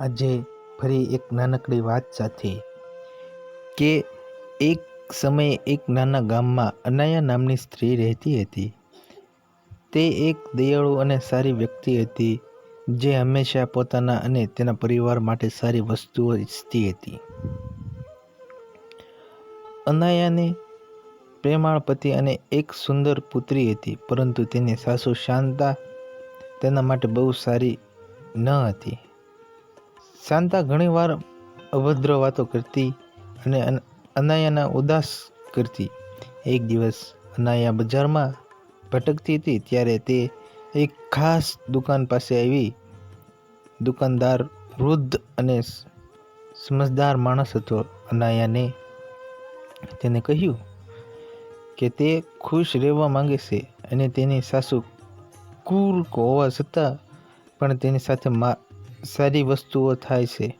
આજે ફરી એક નાનકડી વાત સાથે કે એક સમયે એક નાના ગામમાં અનાયા નામની સ્ત્રી રહેતી હતી. તે એક દયાળુ અને સારી વ્યક્તિ હતી, જે હંમેશા પોતાના અને તેના પરિવાર માટે સારી વસ્તુઓ ઈચ્છતી હતી. અનાયાને પ્રેમાળ પતિ અને એક સુંદર પુત્રી હતી, પરંતુ તેની સાસુ શાંતા તેના માટે બહુ સારી ન હતી. શાંતા ઘણીવાર અભદ્ર વાતો કરતી અને અનાયાના ઉદાસ કરતી. એક દિવસ અનાયા બજારમાં ભટકતી હતી ત્યારે તે એક ખાસ દુકાન પાસે આવી. દુકાનદાર વૃદ્ધ અને સમજદાર માણસ હતો. અનાયાને તેને કહ્યું કે તે ખુશ રહેવા માંગે છે અને તેની સાસુ ક્રૂર હોવા છતાં પણ તેની સાથે સારી વસ્તુઓ થાય છે.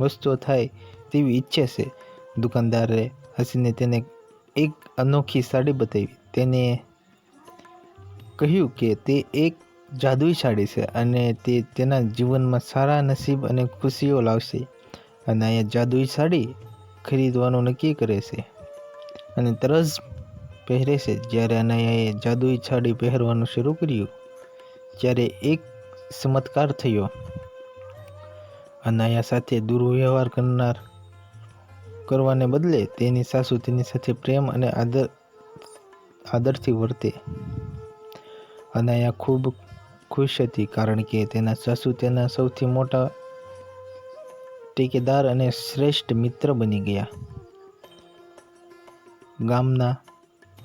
વસ્તુઓ થાય તેવી ઈચ્છે છે. દુકાનદારે હસીને તેને એક અનોખી સાડી બતાવી. તેને કહ્યું કે તે એક જાદુઈ સાડી છે અને તે તેના જીવનમાં સારા નસીબ અને ખુશીઓ લાવશે અને અહીંયા જાદુઈ સાડી ખરીદવાનું નક્કી કરે છે. અને તરસ પહેરે છે. જ્યારે અનાયાએ જાદુઈ સાડી પહેરવાનું શરૂ કર્યું, ત્યારે એક ચમત્કાર થયો. અનાયા સાથે દુર્વ્યવહાર કરનાર કરવાને બદલે તેની સાસુ તેની સાથે પ્રેમ અને આદર, આદરથી વર્તે. અનાયા ખૂબ ખુશ હતી કારણ કે તેના સાસુ તેના સૌથી મોટા ટેકેદાર અને શ્રેષ્ઠ મિત્ર બની ગયા. ગામના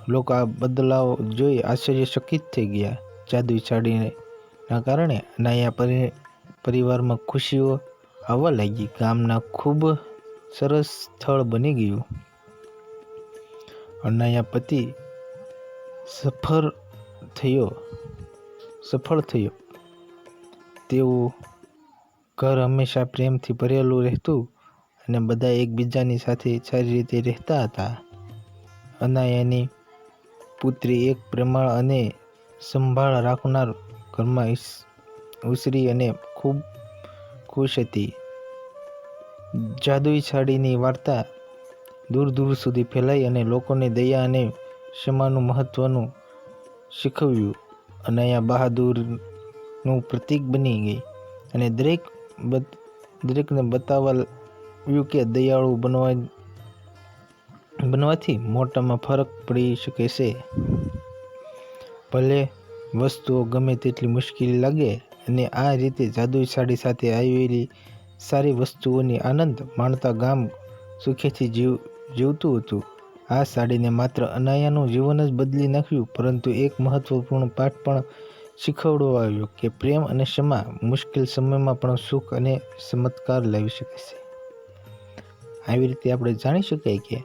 લોકો આ બદલાવ જોઈ આશ્ચર્યચકિત થઈ ગયા. જાદુઈ સાડીના કારણે અનાયા પરિ, પરિવારમાં ખુશીઓ આવવા લાગી. ગામના ખૂબ સરસ સ્થળ બની ગયું. અનાયા પતિ સફળ થયો. સફળ થયો. તેવું ઘર હંમેશા પ્રેમથી ભરેલું રહેતું અને બધા એકબીજાની સાથે સારી રીતે રહેતા હતા. અનાયાની પુત્રી એક પ્રેમાળ અને સંભાળ રાખનાર ઘરમાં ઉસરી અને ખૂબ ખુશ હતી. જાદુઈ સાડીની વાર્તા દૂર દૂર સુધી ફેલાઈ અને લોકોને દયા અને ક્ષમાનું મહત્ત્વનું શીખવ્યું. અનાયા બહાદુરનું પ્રતીક બની ગઈ અને દરેક દરેકને બતાવ્યું કે દયાળુ બનવા, બનવાથી મોટામાં ફરક પડી શકે છે. ભલે વસ્તુઓ ગમે તેટલી મુશ્કેલી લાગે અને આ રીતે જાદુઈ સાડી સાથે આવેલી સારી વસ્તુઓની આનંદ માણતા ગામ સુખેથી જીવ, જીવતું હતું. આ સાડીને માત્ર અનાયાનું જીવન જ બદલી નાખ્યું, પરંતુ એક મહત્વપૂર્ણ પાઠ પણ શીખવડાવ્યો કે પ્રેમ અને ક્ષમા મુશ્કેલ સમયમાં પણ સુખ અને ચમત્કાર લાવી શકે છે. આવી રીતે આપણે જાણી શકાય કે